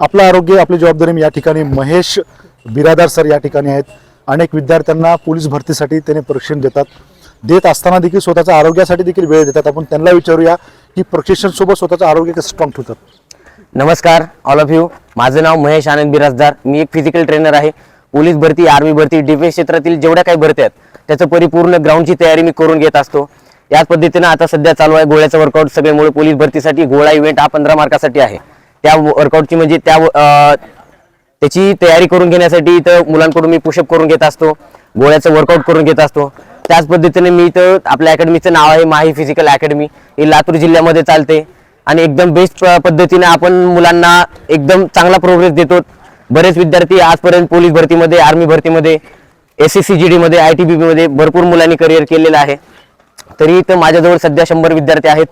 आपलं आरोग्य आपली जबाबदारी या ठिकाणी महेश बिरादार सर या ठिकाणी आहेत. अनेक विद्यार्थ्यांना पोलीस भरतीसाठी त्याने प्रशिक्षण देतात. देत असताना देखील स्वतःच्या आरोग्यासाठी देखील वेळ देतात. आपण त्यांना विचारूया की प्रशिक्षणसोबत स्वतःचं आरोग्य कसं स्ट्रॉंग ठेवतात. नमस्कार ऑल ऑफ यू माझं नाव महेश आनंद बिराजदार. मी एक फिजिकल ट्रेनर आहे. पोलीस भरती आर्मी भरती डिफेन्स क्षेत्रातील जेवढ्या काही भरती आहेत त्याचं परिपूर्ण ग्राउंडची तयारी मी करून घेत असतो. याच पद्धतीनं आता सध्या चालू आहे गोळ्याचा वर्कआउट सगळ्यामुळे पोलीस भरतीसाठी गोळा इव्हेंट हा पंधरा मार्कासाठी आहे. त्या वर्कआउटची म्हणजे त्या त्याची तयारी करून घेण्यासाठी इथं मुलांकडून मी पुशअप करून घेत असतो. गोळ्याचं वर्कआउट करून घेत असतो. त्याच पद्धतीने मी इथं आपल्या अकॅडमीचं नाव आहे माही फिजिकल अकॅडमी ही लातूर जिल्ह्यामध्ये चालते. आणि एकदम बेस्ट पद्धतीने आपण मुलांना एकदम चांगला प्रोग्रेस देतो. बरेच विद्यार्थी आजपर्यंत पोलीस भरतीमध्ये आर्मी भरतीमध्ये एस एस सी जी डीमध्ये आय टी बी बीमध्ये भरपूर मुलांनी करिअर केलेलं आहे. तरी इथं माझ्याजवळ सध्या शंभर विद्यार्थी आहेत.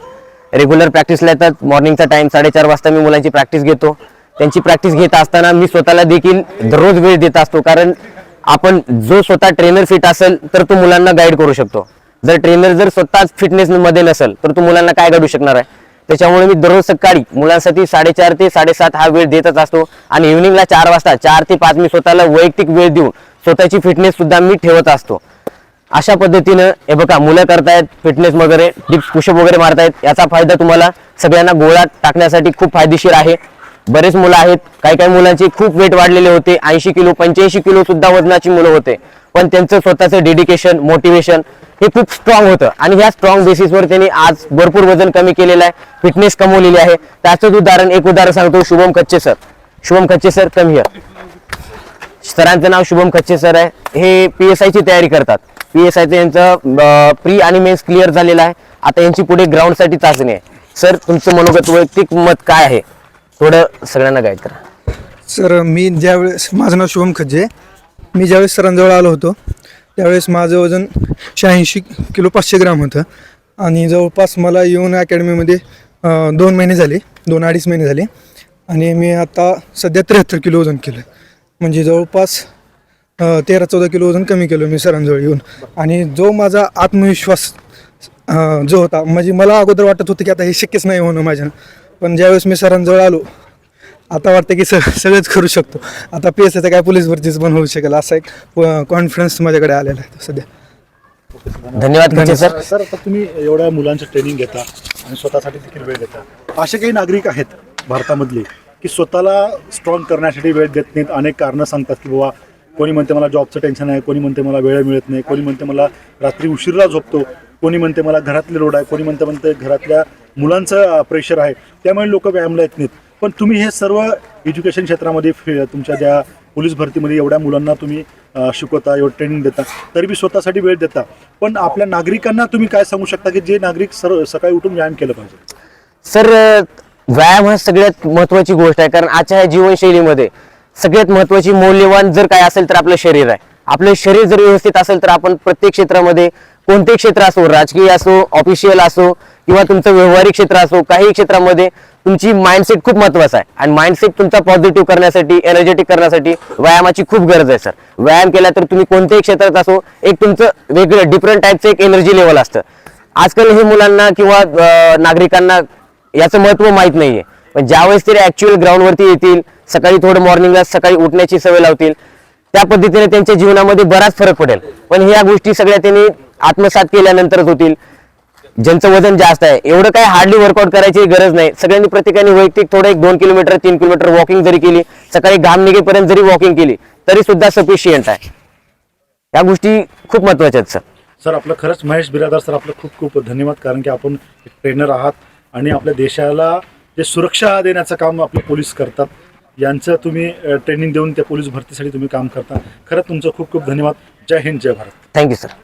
रेग्युलर प्रॅक्टिसला येतात. मॉर्निंगचा टाईम साडेचार वाजता मी मुलांची प्रॅक्टिस घेतो. त्यांची प्रॅक्टिस घेत असताना मी स्वतःला देखील दररोज वेळ देत असतो. कारण आपण जो स्वतः ट्रेनर फिट असेल तर तो मुलांना गाईड करू शकतो. जर ट्रेनर जर स्वतःच फिटनेस मध्ये नसेल तर तो मुलांना काय घडू शकणार आहे? त्याच्यामुळे मी दररोज सकाळी मुलांसाठी साडेचार ते साडेसात हा वेळ देतच असतो. आणि इव्हिनिंगला चार वाजता चार ते पाच मी स्वतःला वैयक्तिक वेळ देऊन स्वतःची फिटनेस सुद्धा मी ठेवत असतो. अशा पद्धतीनं हे बघा मुलं करतायत फिटनेस वगैरे डिप्स पुशअप वगैरे मारतायत याचा फायदा तुम्हाला सगळ्यांना गोळा टाकण्यासाठी खूप फायदेशीर आहे. बरेच मुलं आहेत काही काही मुलांचे खूप वेट वाढलेले होते ऐंशी किलो पंच्याऐंशी किलो सुद्धा वजनाची मुलं होते. पण त्यांचं स्वतःचं डेडिकेशन मोटिवेशन हे खूप स्ट्रॉंग होतं. आणि ह्या स्ट्रॉंग बेसिसवर त्यांनी आज भरपूर वजन कमी केलेलं आहे फिटनेस कमवलेली आहे. त्याचंच उदाहरण एक उदाहरण सांगतो शुभम कच्चे सर. शुभम खच्चे सर कमी सरांचं नाव शुभम खच्चे सर आहे. हे पी एस आयची तयारी करतात. पी एस आयचं यांचं प्री आणि मेन्स क्लिअर झालेलं आहे. आता यांची पुढे ग्राउंडसाठी चाचणी आहे. सर तुमचं मनोगत वैयक्तिक मत काय आहे? थोडं सगळ्यांना गाईड करा. सर मी ज्यावेळेस माझं नाव शुभम खज्जे. मी ज्यावेळेस सरांजवळ आलो होतो त्यावेळेस माझं वजन शहाऐंशी किलो पाचशे ग्राम होतं. आणि जवळपास मला येऊन अकॅडमीमध्ये दोन महिने झाले दोन अडीच महिने झाले. आणि मी आता सध्या त्र्याहत्तर किलो वजन केलं. म्हणजे जवळपास अं, तेरा चौदा किलो वजन कमी केलं मी सरांजवळ येऊन. आणि जो माझा आत्मविश्वास अं, जो होता म्हणजे मला अगोदर वाटत होतं की आता हे शक्यच नाही होणं माझ्यानं. पण ज्यावेळेस मी सरांजवळ आलो आता वाटतं की स सगळंच करू शकतो. आता पी एस आयचं काय पोलीस भरतीच पण होऊ शकेल असा एक कॉन्फिडन्स माझ्याकडे आलेला आहे सध्या. धन्यवाद सर. सर आता तुम्ही एवढ्या मुलांचं ट्रेनिंग घेता आणि स्वतःसाठी देखील वेळ देता. असे काही नागरिक आहेत भारतामधले की स्वतःला स्ट्रॉंग करण्यासाठी वेळ देत नाहीत. अनेक कारणं सांगतात की बाबा कोणी म्हणते मला जॉबचं टेन्शन आहे कोणी म्हणते मला वेळ मिळत नाही कोणी म्हणते मला रात्री उशिरा झोपतो कोणी म्हणते मला घरातले लोड आहे कोणी म्हणते म्हणते घरातल्या मुलांचं प्रेशर आहे. त्यामुळे लोक व्यायामला येत नाहीत. पण तुम्ही हे सर्व एज्युकेशन क्षेत्रामध्ये फे- तुमच्या ज्या पोलीस भरतीमध्ये एवढ्या मुलांना तुम्ही शिकवता एवढं ट्रेनिंग देता तरी बी स्वतःसाठी वेळ देता. पण आपल्या नागरिकांना तुम्ही काय सांगू शकता की जे नागरिक सर सकाळी उठून व्यायाम केलं पाहिजे? सर व्यायाम हा सगळ्यात महत्वाची गोष्ट आहे कारण आजच्या ह्या जीवनशैलीमध्ये सगळ्यात महत्वाची मौल्यवान जर काय असेल तर आपलं शरीर आहे. आपलं शरीर जर व्यवस्थित असेल तर आपण प्रत्येक क्षेत्रामध्ये कोणतेही क्षेत्र असो राजकीय असो ऑफिशियल असो किंवा तुमचं व्यवहारिक क्षेत्र असो काही क्षेत्रामध्ये तुमची माइंडसेट खूप महत्वाचं आहे. आणि माइंडसेट तुमचा पॉझिटिव्ह करण्यासाठी एनर्जेटिक करण्यासाठी व्यायामाची खूप गरज आहे सर व्यायाम केला तर तुम्ही कोणत्याही क्षेत्रात असो एक तुमचं वेगळं डिफरंट टाईपचं एक एनर्जी लेवल असतं. आजकाल हे मुलांना किंवा नागरिकांना याचं महत्त्व माहीत नाही आहे पण ज्यावेळेस तरी ऍक्च्युअल ग्राउंडवरती येतील सकाळी थोडं मॉर्निंगला सकाळी उठण्याची सवय लावतील त्या पद्धतीने त्यांच्या जीवनामध्ये बराच फरक पडेल. पण ह्या गोष्टी सगळ्या त्यांनी आत्मसात केल्यानंतरच होतील. ज्यांचं वजन जास्त आहे एवढं काय हार्डली वर्कआउट करायची गरज नाही. सगळ्यांनी प्रत्येकाने वैयक्तिक थोडं एक दोन किलोमीटर तीन किलोमीटर वॉकिंग जरी केली सकाळी घाम निघेपर्यंत जरी वॉकिंग केली तरी सुद्धा सफिशियंट आहे. या गोष्टी खूप महत्त्वाच्या आहेत सर. सर आपलं खरंच महेश बिरादार सर आपलं खूप खूप धन्यवाद कारण की आपण एक ट्रेनर आहात आणि आपल्या देशाला जे सुरक्षा देण्याचं काम आपले पोलीस करतात यांचं तुम्ही ट्रेनिंग देऊन त्या पोलीस भरतीसाठी तुम्ही काम करता. खरंच तुमचं खूप खूप धन्यवाद. जय हिंद जय भारत. Thank you sir